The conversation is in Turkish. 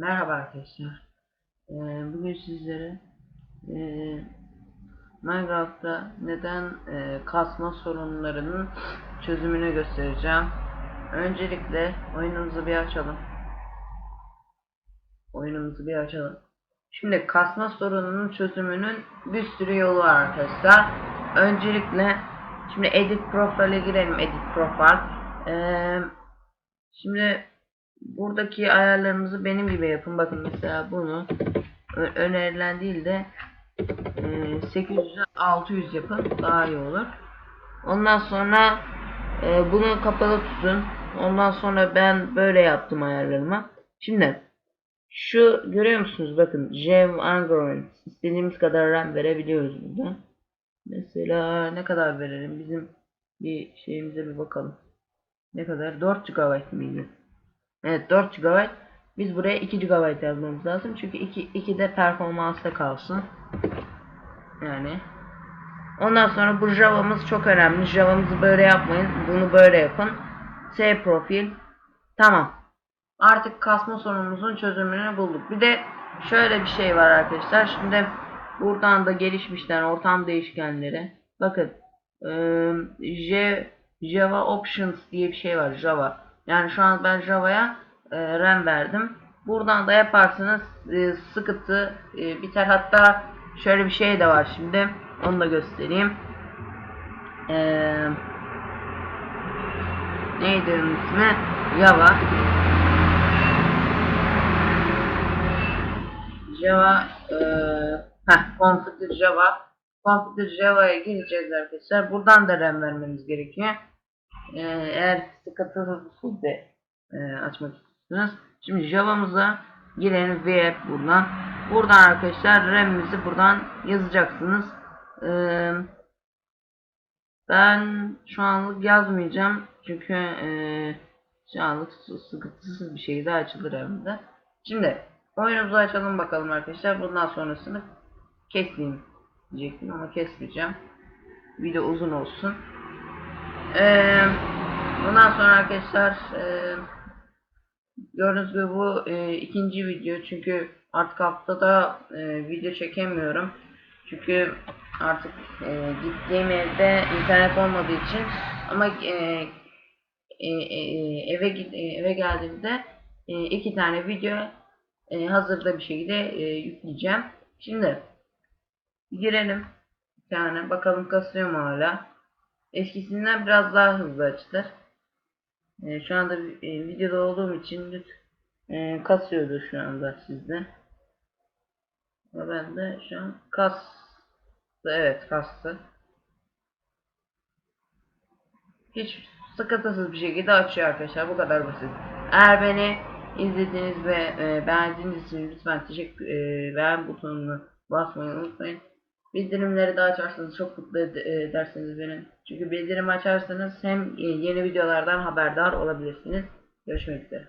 Merhaba arkadaşlar. Ee, bugün sizlere e, Minecraft'ta neden e, kasma sorunlarının çözümünü göstereceğim. Öncelikle oyunumuzu bir açalım. Oyunumuzu bir açalım. Şimdi kasma sorununun çözümünün bir sürü yolu var arkadaşlar. Öncelikle şimdi edit profile girelim. Edit profile. Ee, şimdi buradaki ayarlarımızı benim gibi yapın. Bakın mesela bunu önerilen değil de e, 800'e 600 yapın. Daha iyi olur. Ondan sonra e, bunu kapalı tutun. Ondan sonra ben böyle yaptım ayarlarımı. Şimdi şu görüyor musunuz? Bakın Jev Angron istediğimiz kadar RAM verebiliyoruz burada. Mesela ne kadar verelim? Bizim bir şeyimize bir bakalım. Ne kadar? 4 GB mıydı? Evet 4 GB. Biz buraya 2 GB yazmamız lazım. Çünkü 2, 2 de performansta kalsın. Yani. Ondan sonra bu Java'mız çok önemli. Java'mızı böyle yapmayın. Bunu böyle yapın. S profil. Tamam. Artık kasma sorunumuzun çözümünü bulduk. Bir de şöyle bir şey var arkadaşlar. Şimdi buradan da gelişmişler ortam değişkenleri. Bakın. eee, J, Java Options diye bir şey var. Java. Yani şu an ben Java'ya e, RAM verdim. Buradan da yaparsınız e, sıkıntı e, biter. Hatta şöyle bir şey de var şimdi. Onu da göstereyim. Eee neydi onun ismi? Java. Java eee heh, Configure Java. Configure Java'ya gireceğiz arkadaşlar. Buradan da RAM vermeniz gerekiyor. Eee, eğer sıkıntısız de eee, açmak istiyorsanız. Şimdi Java'mıza girelim VF buradan. Buradan arkadaşlar RAM'imizi buradan yazacaksınız. Eee ben şu anlık yazmayacağım. Çünkü eee şu anlık sı- sıkıntısız bir şekilde açılır evimde. Şimdi oyunumuzu açalım bakalım arkadaşlar. Bundan sonrasını keseyim diyecektim ama kesmeyeceğim. Video uzun olsun. Eee bundan sonra arkadaşlar eee gördüğünüz gibi bu eee, ikinci video çünkü artık haftada eee, video çekemiyorum. Çünkü artık eee, gittiğim evde internet olmadığı için ama e, e, eve e, eve geldiğimde e, iki tane video e, hazırda bir şekilde e, yükleyeceğim. Şimdi girelim bir tane bakalım kasıyor mu hala. Eskisinden biraz daha hızlı açılır. E, şu anda e, videoda olduğum için e, kasıyordu şu anda sizde. Ama ben de şu an kastı. Evet kastı. hiç sıkıntısız bir şekilde açıyor arkadaşlar. Bu kadar basit. Eğer beni izlediğiniz ve e, beğendiğiniz için lütfen teşekkür e, beğen butonunu basmayı unutmayın. Bildirimleri de açarsanız çok mutlu ed- edersiniz beni. Çünkü bildirim açarsanız hem e, yeni videolardan haberdar olabilirsiniz. Görüşmek üzere.